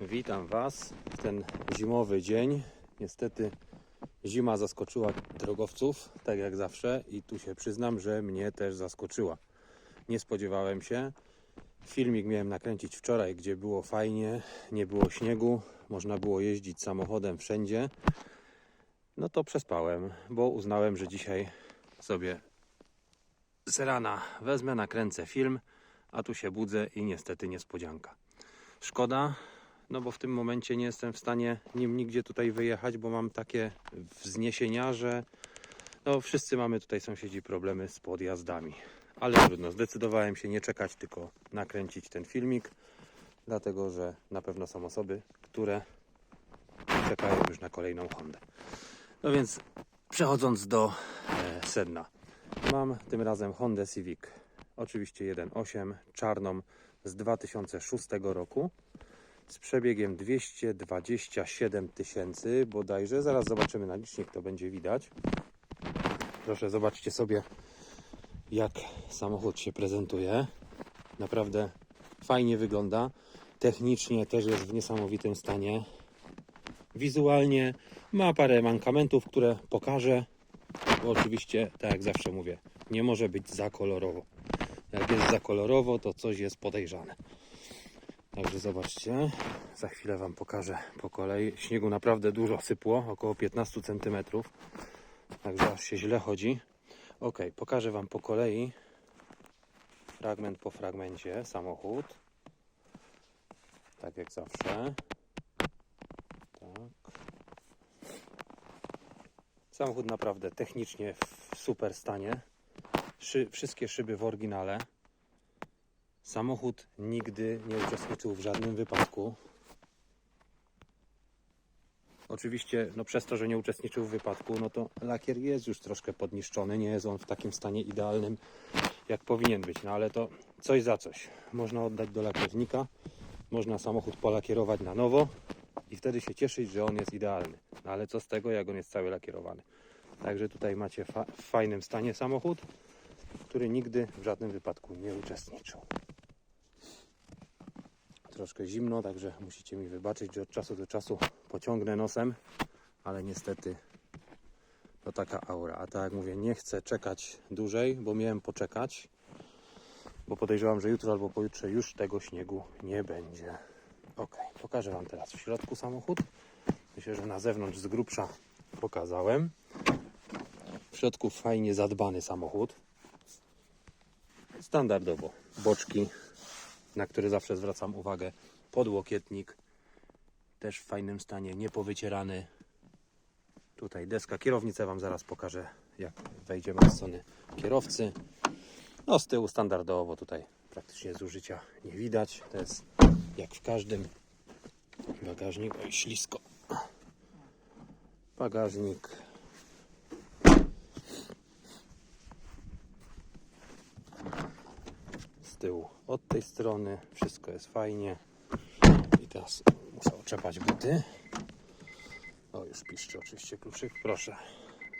Witam Was w ten zimowy dzień. Niestety zima zaskoczyła drogowców, tak jak zawsze, i tu się przyznam, że mnie też zaskoczyła. Nie spodziewałem się. Filmik miałem nakręcić wczoraj, gdzie było fajnie, nie było śniegu, można było jeździć samochodem wszędzie. No to przespałem, bo uznałem, że dzisiaj sobie z rana wezmę, nakręcę film, a tu się budzę i niestety niespodzianka. Szkoda, no bo w tym momencie nie jestem w stanie nim nigdzie tutaj wyjechać, bo mam takie wzniesienia, że no wszyscy mamy tutaj sąsiedzi problemy z podjazdami. Ale trudno, zdecydowałem się nie czekać, tylko nakręcić ten filmik, dlatego że na pewno są osoby, które czekają już na kolejną Hondę. No więc przechodząc do e, sedna. Mam tym razem Hondę Civic. Oczywiście 1.8 czarną z 2006 roku z przebiegiem 227 tysięcy bodajże. Zaraz zobaczymy na licznik, to będzie widać. Proszę, zobaczcie sobie, jak samochód się prezentuje. Naprawdę fajnie wygląda. Technicznie też jest w niesamowitym stanie. Wizualnie ma parę mankamentów, które pokażę. Bo oczywiście, tak jak zawsze mówię, nie może być za kolorowo. Jak jest za kolorowo, to coś jest podejrzane. Także zobaczcie, za chwilę Wam pokażę po kolei. Śniegu naprawdę dużo sypło, około 15 cm. Także aż się źle chodzi. Ok, pokażę Wam po kolei, fragment po fragmencie, samochód. Tak jak zawsze. Tak. Samochód naprawdę technicznie w super stanie. Szy, wszystkie szyby w oryginale. Samochód nigdy nie uczestniczył w żadnym wypadku. Oczywiście, no przez to, że nie uczestniczył w wypadku, no to lakier jest już troszkę podniszczony. Nie jest on w takim stanie idealnym, jak powinien być. No ale to coś za coś. Można oddać do lakiernika, można samochód polakierować na nowo i wtedy się cieszyć, że on jest idealny. No ale co z tego, jak on jest cały lakierowany. Także tutaj macie fa w fajnym stanie samochód, który nigdy w żadnym wypadku nie uczestniczył troszkę zimno, także musicie mi wybaczyć, że od czasu do czasu pociągnę nosem, ale niestety to taka aura. A tak jak mówię, nie chcę czekać dłużej, bo miałem poczekać, bo podejrzewam, że jutro albo pojutrze już tego śniegu nie będzie. Ok, pokażę Wam teraz w środku samochód. Myślę, że na zewnątrz z grubsza pokazałem. W środku fajnie zadbany samochód. Standardowo boczki na który zawsze zwracam uwagę. Podłokietnik też w fajnym stanie, niepowycierany. Tutaj deska, kierownicę Wam zaraz pokażę, jak wejdziemy od strony kierowcy. No z tyłu standardowo tutaj praktycznie zużycia nie widać. To jest jak w każdym bagażniku. Oj, ślisko. Bagażnik. Tyłu od tej strony. Wszystko jest fajnie. I teraz muszę oczepać buty. O, już piszczy oczywiście kluczyk. Proszę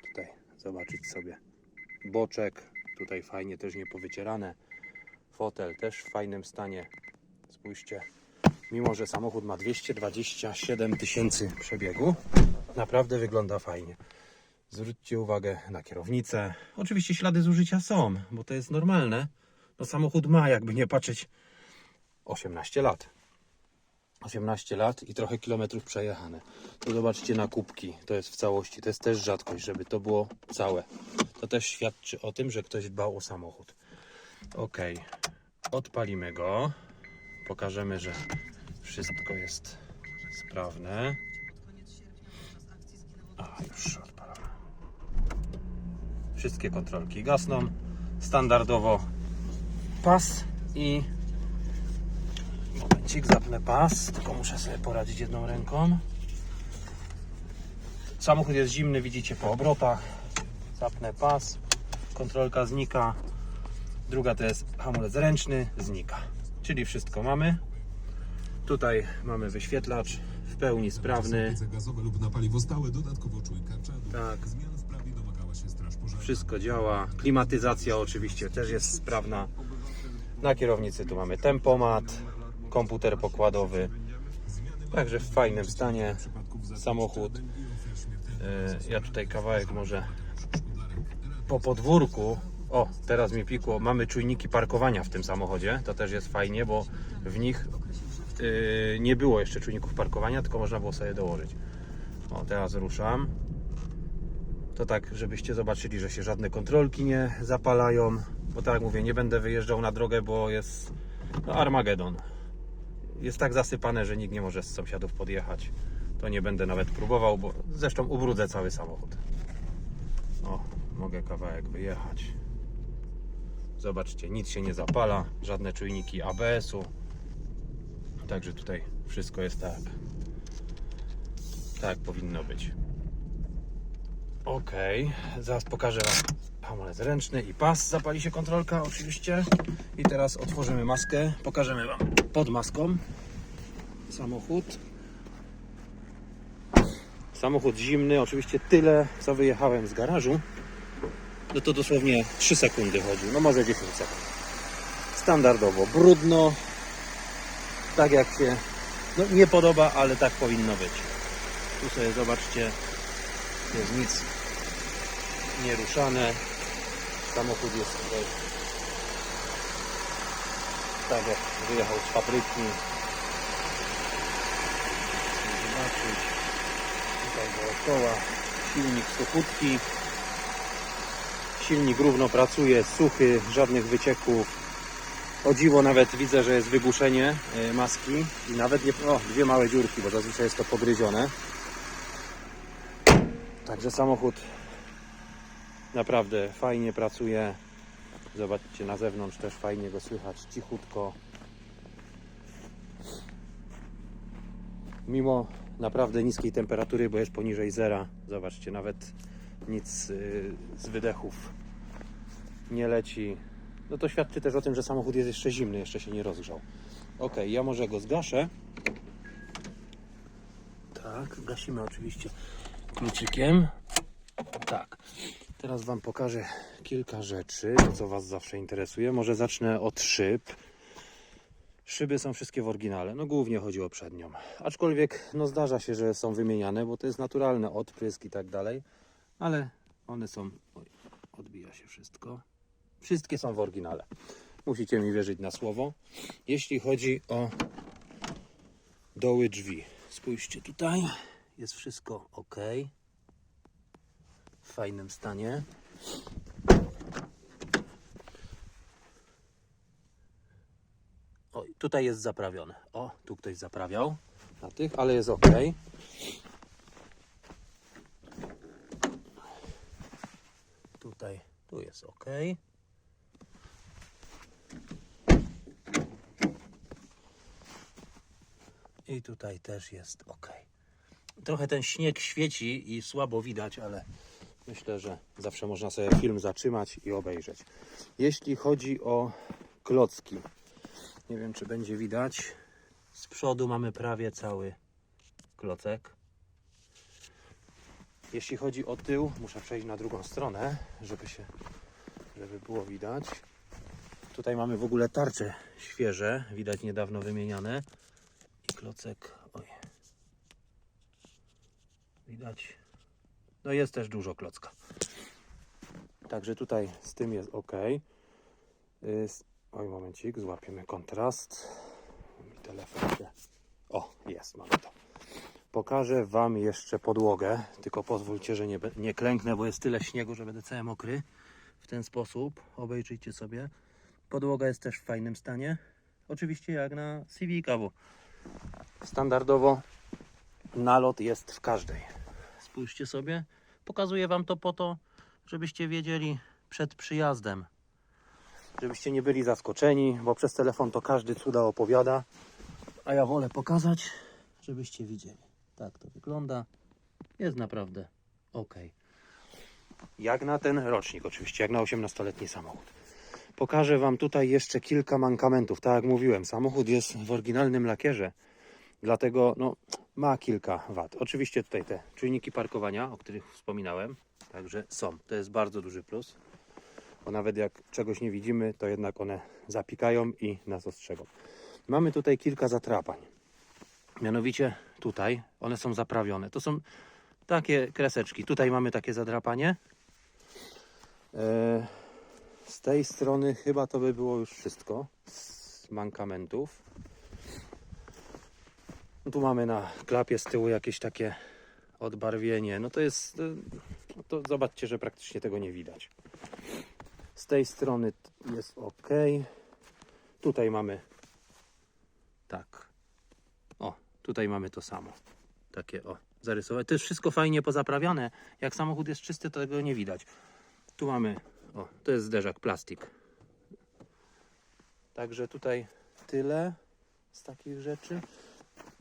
tutaj zobaczyć sobie boczek. Tutaj fajnie też nie powycierane. Fotel też w fajnym stanie. Spójrzcie. Mimo, że samochód ma 227 tysięcy przebiegu, naprawdę wygląda fajnie. Zwróćcie uwagę na kierownicę. Oczywiście ślady zużycia są, bo to jest normalne. No samochód ma, jakby nie patrzeć, 18 lat. 18 lat i trochę kilometrów przejechane. To zobaczcie na kubki, to jest w całości. To jest też rzadkość, żeby to było całe. To też świadczy o tym, że ktoś dbał o samochód. Ok, odpalimy go. Pokażemy, że wszystko jest sprawne. A, już odpalamy. Wszystkie kontrolki gasną. Standardowo pas i momencik zapnę pas, tylko muszę sobie poradzić jedną ręką. Samochód jest zimny, widzicie po obrotach. Zapnę pas, kontrolka znika. Druga to jest hamulec ręczny, znika. Czyli wszystko mamy. Tutaj mamy wyświetlacz w pełni sprawny. Gazowe lub na paliwo stałe, dodatkowo czujka czadu. Tak. Zmian w prawie domagała się Straż Pożarna. Wszystko działa. Klimatyzacja oczywiście też jest sprawna. Na kierownicy tu mamy tempomat, komputer pokładowy. Także w fajnym stanie samochód. E, Ja tutaj kawałek może po podwórku. O, teraz mi pikło. Mamy czujniki parkowania w tym samochodzie. To też jest fajnie, bo w nich yy, nie było jeszcze czujników parkowania, tylko można było sobie dołożyć. O, teraz ruszam. To tak, żebyście zobaczyli, że się żadne kontrolki nie zapalają. Bo tak jak mówię, nie będę wyjeżdżał na drogę, bo jest no, Armagedon. Jest tak zasypane, że nikt nie może z sąsiadów podjechać. To nie będę nawet próbował, bo zresztą ubrudzę cały samochód. O, mogę kawałek wyjechać. Zobaczcie, nic się nie zapala, żadne czujniki ABS-u. Także tutaj wszystko jest tak. Tak powinno być. Ok, zaraz pokażę Wam hamulec ręczny i pas. Zapali się kontrolka oczywiście. I teraz otworzymy maskę. Pokażemy Wam pod maską samochód. Samochód zimny, oczywiście tyle co wyjechałem z garażu. No to dosłownie 3 sekundy chodzi, no może 10 sekund. Standardowo brudno, tak jak się no, nie podoba, ale tak powinno być. Tu sobie zobaczcie, jest nic nieruszane. Samochód jest tutaj tak jak wyjechał z fabryki. Zobaczyć. Tutaj dookoła silnik suchutki. Silnik równo pracuje, suchy, żadnych wycieków. O dziwo nawet widzę, że jest wygłuszenie y, maski i nawet nie, o, dwie małe dziurki, bo zazwyczaj jest to pogryzione. Także samochód naprawdę fajnie pracuje. Zobaczcie na zewnątrz też fajnie go słychać, cichutko. Mimo naprawdę niskiej temperatury, bo jest poniżej zera. Zobaczcie, nawet nic y, z wydechów nie leci. No to świadczy też o tym, że samochód jest jeszcze zimny, jeszcze się nie rozgrzał. Ok, ja może go zgaszę. Tak, gasimy oczywiście kluczykiem. Tak. Teraz Wam pokażę kilka rzeczy, co Was zawsze interesuje. Może zacznę od szyb. Szyby są wszystkie w oryginale, no głównie chodzi o przednią. Aczkolwiek no zdarza się, że są wymieniane, bo to jest naturalne, odprysk i tak dalej. Ale one są... Oj, odbija się wszystko. Wszystkie są w oryginale. Musicie mi wierzyć na słowo. Jeśli chodzi o doły drzwi. Spójrzcie tutaj. Jest wszystko ok. W fajnym stanie. O, tutaj jest zaprawione. O, tu ktoś zaprawiał na tych, ale jest ok. Tutaj, tu jest ok. I tutaj też jest ok. Trochę ten śnieg świeci i słabo widać, ale myślę, że zawsze można sobie film zatrzymać i obejrzeć. Jeśli chodzi o klocki, nie wiem czy będzie widać. Z przodu mamy prawie cały klocek. Jeśli chodzi o tył, muszę przejść na drugą stronę, żeby się, żeby było widać. Tutaj mamy w ogóle tarcze świeże, widać niedawno wymieniane. I klocek, oj. Widać. No jest też dużo klocka. Także tutaj z tym jest ok. Y, Oj, momencik, złapiemy kontrast. Mi telefon się... O, jest, mamy to. Pokażę Wam jeszcze podłogę, tylko pozwólcie, że nie, nie klęknę, bo jest tyle śniegu, że będę cały mokry. W ten sposób, obejrzyjcie sobie. Podłoga jest też w fajnym stanie. Oczywiście jak na Civica, bo standardowo nalot jest w każdej. Spójrzcie sobie. Pokazuję Wam to po to, żebyście wiedzieli przed przyjazdem. Żebyście nie byli zaskoczeni, bo przez telefon to każdy cuda opowiada. A ja wolę pokazać, żebyście widzieli. Tak to wygląda. Jest naprawdę ok. Jak na ten rocznik, oczywiście, jak na 18-letni samochód. Pokażę Wam tutaj jeszcze kilka mankamentów. Tak jak mówiłem, samochód jest w oryginalnym lakierze, dlatego no, ma kilka wad. Oczywiście tutaj te czujniki parkowania, o których wspominałem, także są. To jest bardzo duży plus, bo nawet jak czegoś nie widzimy, to jednak one zapikają i nas ostrzegą. Mamy tutaj kilka zatrapań. Mianowicie tutaj one są zaprawione. To są takie kreseczki. Tutaj mamy takie zadrapanie. E, Z tej strony chyba to by było już wszystko z mankamentów. No tu mamy na klapie z tyłu jakieś takie odbarwienie. No to jest. y, to zobaczcie, że praktycznie tego nie widać. Z tej strony jest ok. Tutaj mamy. Tak. O, tutaj mamy to samo. Takie o, zarysowane. To jest wszystko fajnie pozaprawiane. Jak samochód jest czysty, to tego nie widać. Tu mamy. O, to jest zderzak plastik. Także tutaj tyle z takich rzeczy.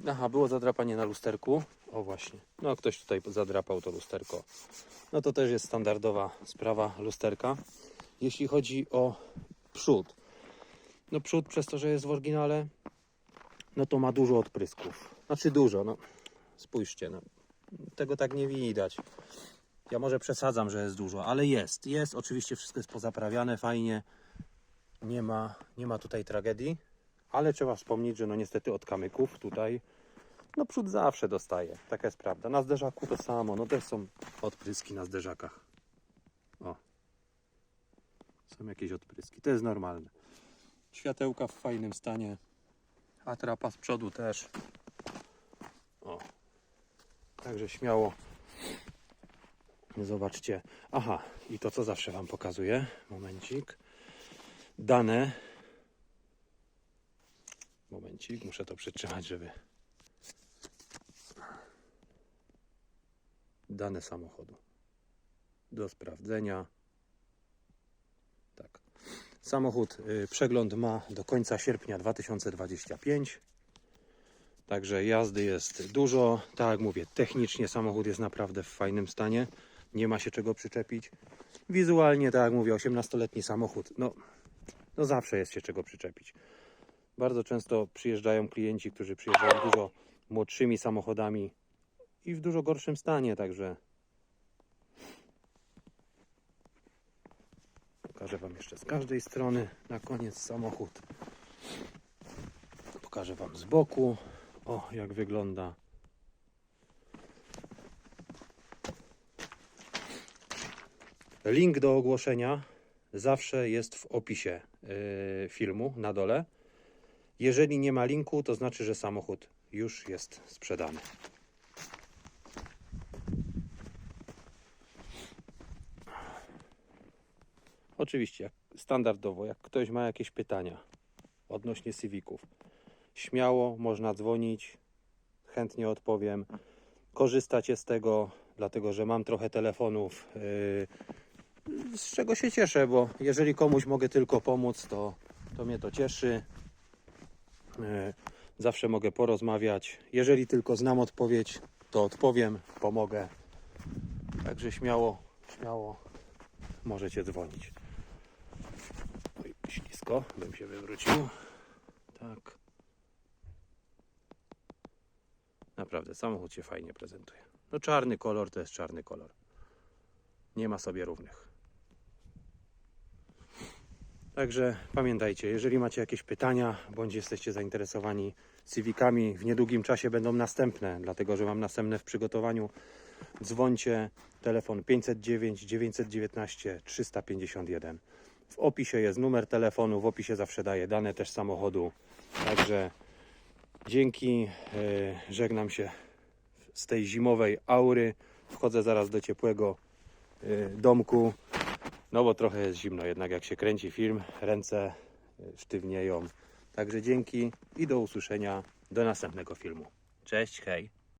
Aha, było zadrapanie na lusterku. O właśnie. No ktoś tutaj zadrapał to lusterko. No to też jest standardowa sprawa lusterka. Jeśli chodzi o przód. No przód przez to, że jest w oryginale, no to ma dużo odprysków. Znaczy dużo, no. Spójrzcie, no. Tego tak nie widać. Ja może przesadzam, że jest dużo, ale jest. Jest, oczywiście wszystko jest pozaprawiane fajnie. Nie ma, nie ma tutaj tragedii. Ale trzeba wspomnieć, że no niestety od kamyków tutaj no przód zawsze dostaje. Taka jest prawda. Na zderzaku to samo. No też są odpryski na zderzakach. O. Są jakieś odpryski. To jest normalne. Światełka w fajnym stanie. Atrapa z przodu też. O. Także śmiało. Zobaczcie. Aha, i to co zawsze Wam pokazuję. Momencik. Dane. Momencik, muszę to przytrzymać, żeby. Dane samochodu. Do sprawdzenia. Tak. Samochód, y, przegląd ma do końca sierpnia 2025. Także jazdy jest dużo. Tak jak mówię, technicznie samochód jest naprawdę w fajnym stanie. Nie ma się czego przyczepić. Wizualnie, tak jak mówię, 18-letni samochód. No, no zawsze jest się czego przyczepić. Bardzo często przyjeżdżają klienci, którzy przyjeżdżają dużo młodszymi samochodami i w dużo gorszym stanie, także pokażę Wam jeszcze z każdej strony na koniec samochód. Pokażę Wam z boku, o jak wygląda. Link do ogłoszenia zawsze jest w opisie yy, filmu na dole. Jeżeli nie ma linku, to znaczy, że samochód już jest sprzedany. Oczywiście, jak standardowo, jak ktoś ma jakieś pytania odnośnie Civiców, śmiało można dzwonić, chętnie odpowiem. Korzystacie z tego, dlatego że mam trochę telefonów, yy, z czego się cieszę, bo jeżeli komuś mogę tylko pomóc, to, to mnie to cieszy. E, Zawsze mogę porozmawiać. Jeżeli tylko znam odpowiedź, to odpowiem, pomogę. Także śmiało, śmiało możecie dzwonić. Oj, ślisko, bym się wywrócił. Tak. Naprawdę, samochód się fajnie prezentuje. No czarny kolor to jest czarny kolor. Nie ma sobie równych. Także pamiętajcie, jeżeli macie jakieś pytania, bądź jesteście zainteresowani Civicami, w niedługim czasie będą następne, dlatego że mam następne w przygotowaniu. Dzwońcie, telefon 509 919 351. W opisie jest numer telefonu, w opisie zawsze daję dane też samochodu. Także dzięki, e, żegnam się z tej zimowej aury. Wchodzę zaraz do ciepłego e, domku. No bo trochę jest zimno, jednak jak się kręci film, ręce y, sztywnieją. Także dzięki i do usłyszenia do następnego filmu. Cześć, hej.